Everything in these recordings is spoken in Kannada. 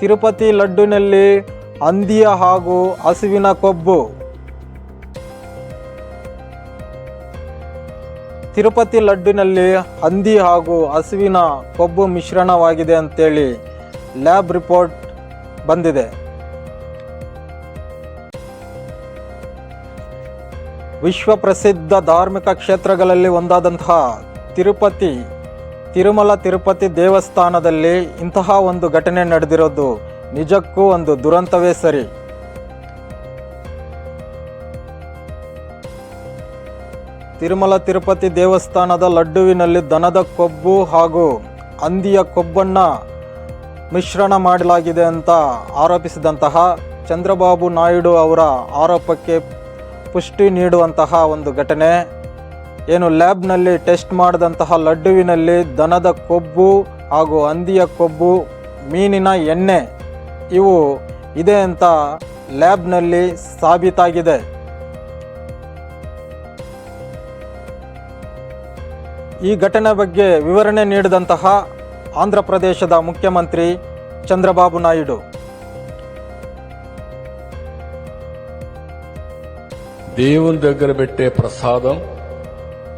ತಿರುಪತಿ ಲಡ್ಡುನಲ್ಲಿ ಹಂದಿಯ ಹಾಗೂ ಹಸುವಿನ ಕೊಬ್ಬು. ತಿರುಪತಿ ಲಡ್ಡುನಲ್ಲಿ ಹಂದಿ ಹಾಗೂ ಹಸುವಿನ ಕೊಬ್ಬು ಮಿಶ್ರಣವಾಗಿದೆ ಅಂತೇಳಿ ಲ್ಯಾಬ್ ರಿಪೋರ್ಟ್ ಬಂದಿದೆ. ವಿಶ್ವ ಪ್ರಸಿದ್ಧ ಧಾರ್ಮಿಕ ಕ್ಷೇತ್ರಗಳಲ್ಲಿ ಒಂದಾದಂತಹ ತಿರುಪತಿ ತಿರುಮಲ ತಿರುಪತಿ ದೇವಸ್ಥಾನದಲ್ಲಿ ಇಂತಹ ಒಂದು ಘಟನೆ ನಡೆದಿರೋದು ನಿಜಕ್ಕೂ ಒಂದು ದುರಂತವೇ ಸರಿ. ತಿರುಮಲ ತಿರುಪತಿ ದೇವಸ್ಥಾನದ ಲಡ್ಡುವಿನಲ್ಲಿ ದನದ ಕೊಬ್ಬು ಹಾಗೂ ಹಂದಿಯ ಕೊಬ್ಬನ್ನು ಮಿಶ್ರಣ ಮಾಡಲಾಗಿದೆ ಅಂತ ಆರೋಪಿಸಿದಂತಹ ಚಂದ್ರಬಾಬು ನಾಯ್ಡು ಅವರ ಆರೋಪಕ್ಕೆ ಪುಷ್ಟಿ ನೀಡುವಂತಹ ಒಂದು ಘಟನೆ. ಏನು ಲ್ಯಾಬ್ನಲ್ಲಿ ಟೆಸ್ಟ್ ಮಾಡಿದಂತಹ ಲಡ್ಡುವಿನಲ್ಲಿ ದನದ ಕೊಬ್ಬು ಹಾಗೂ ಹಂದಿಯ ಕೊಬ್ಬು ಮೀನಿನ ಎಣ್ಣೆ ಇವು ಇದೆ ಅಂತ ಲ್ಯಾಬ್ನಲ್ಲಿ ಸಾಬೀತಾಗಿದೆ ಈ ಘಟನೆ ಬಗ್ಗೆ ವಿವರಣೆ ನೀಡಿದಂತಹ ಆಂಧ್ರ ಪ್ರದೇಶದ ಮುಖ್ಯಮಂತ್ರಿ ಚಂದ್ರಬಾಬು ನಾಯ್ಡು దేవుని దగ్గర పెట్టే ప్రసాదం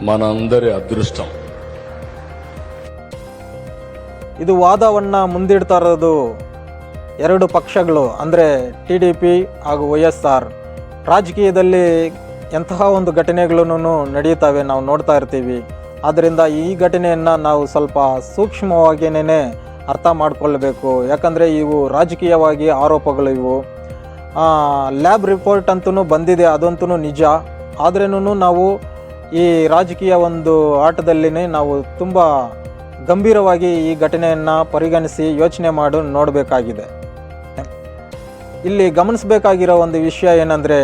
మనందరి అదృష్టం ಇದು ವಾದವನ್ನು ಮುಂದಿಡ್ತಾ ಇರೋದು ಎರಡು ಪಕ್ಷಗಳು ಅಂದರೆ ಟಿ ಡಿ ಪಿ ಹಾಗೂ ವೈ ಎಸ್ ಆರ್ ರಾಜಕೀಯದಲ್ಲಿ ಎಂತಹ ಒಂದು ಘಟನೆಗಳನ್ನು ನಡೆಯುತ್ತವೆ ನಾವು ನೋಡ್ತಾ ಇರ್ತೀವಿ ಆದ್ದರಿಂದ ಈ ಘಟನೆಯನ್ನು ನಾವು ಸ್ವಲ್ಪ ಸೂಕ್ಷ್ಮವಾಗಿಯೇ ಅರ್ಥ ಮಾಡಿಕೊಳ್ಬೇಕು ಯಾಕಂದರೆ ಇವು ರಾಜಕೀಯವಾಗಿ ಆರೋಪಗಳು ಇವು ಲ್ಯಾಬ್ ರಿಪೋರ್ಟ್ ಅಂತೂ ಬಂದಿದೆ ಅದಂತೂ ನಿಜ ಆದ್ರೇನು ನಾವು ಈ ರಾಜಕೀಯ ಒಂದು ಆಟದಲ್ಲಿನೇ ನಾವು ತುಂಬ ಗಂಭೀರವಾಗಿ ಈ ಘಟನೆಯನ್ನು ಪರಿಗಣಿಸಿ ಯೋಚನೆ ಮಾಡಿ ನೋಡಬೇಕಾಗಿದೆ. ಇಲ್ಲಿ ಗಮನಿಸಬೇಕಾಗಿರೋ ಒಂದು ವಿಷಯ ಏನಂದರೆ,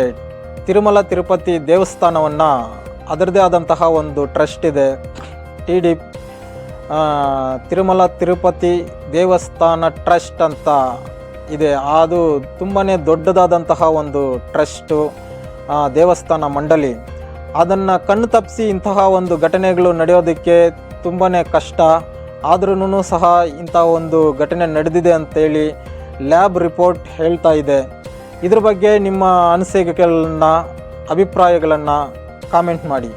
ತಿರುಮಲ ತಿರುಪತಿ ದೇವಸ್ಥಾನವನ್ನು ಅದರದೇ ಆದಂತಹ ಒಂದು ಟ್ರಸ್ಟ್ ಇದೆ. ಟಿ ಡಿ ತಿರುಮಲ ತಿರುಪತಿ ದೇವಸ್ಥಾನ ಟ್ರಸ್ಟ್ ಅಂತ ಇದೆ. ಅದು ತುಂಬಾ ದೊಡ್ಡದಾದಂತಹ ಒಂದು ಟ್ರಸ್ಟು ದೇವಸ್ಥಾನ ಮಂಡಳಿ. ಅದನ್ನು ಕಣ್ಣು ತಪ್ಪಿಸಿ ಇಂತಹ ಒಂದು ಘಟನೆಗಳು ನಡೆಯೋದಕ್ಕೆ ತುಂಬಾ ಕಷ್ಟ. ಆದ್ರೂ ಸಹ ಇಂಥ ಒಂದು ಘಟನೆ ನಡೆದಿದೆ ಅಂತೇಳಿ ಲ್ಯಾಬ್ ರಿಪೋರ್ಟ್ ಹೇಳ್ತಾ ಇದೆ. ಇದ್ರ ಬಗ್ಗೆ ನಿಮ್ಮ ಅನಿಸಿಕೆಗಳನ್ನ, ಅಭಿಪ್ರಾಯಗಳನ್ನು ಕಾಮೆಂಟ್ ಮಾಡಿ.